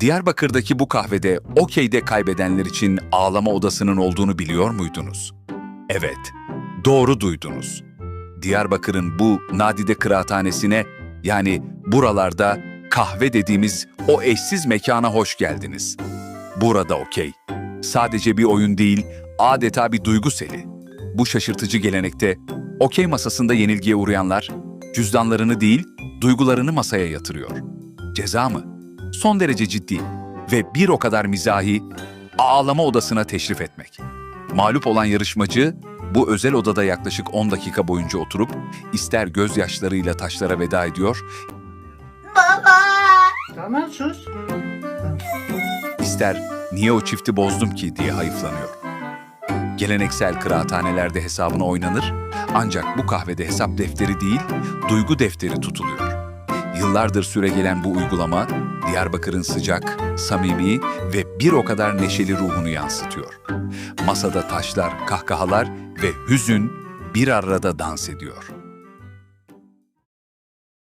Diyarbakır'daki bu kahvede okeyde kaybedenler için ağlama odasının olduğunu biliyor muydunuz? Evet, doğru duydunuz. Diyarbakır'ın bu nadide kıraathanesine yani buralarda kahve dediğimiz o eşsiz mekana hoş geldiniz. Burada okey. Sadece bir oyun değil, adeta bir duygu seli. Bu şaşırtıcı gelenekte okey masasında yenilgiye uğrayanlar cüzdanlarını değil, duygularını masaya yatırıyor. Ceza mı? Son derece ciddi ve bir o kadar mizahi ağlama odasına teşrif etmek. Mağlup olan yarışmacı bu özel odada yaklaşık 10 dakika boyunca oturup ister gözyaşlarıyla taşlara veda ediyor, Tamam sus. ister niye o çifti bozdum ki diye hayıflanıyor. Geleneksel kıraathanelerde hesabına oynanır ancak bu kahvede hesap defteri değil, duygu defteri tutuluyor. Yıllardır süregelen bu uygulama Diyarbakır'ın sıcak, samimi ve bir o kadar neşeli ruhunu yansıtıyor. Masada taşlar, kahkahalar ve hüzün bir arada dans ediyor.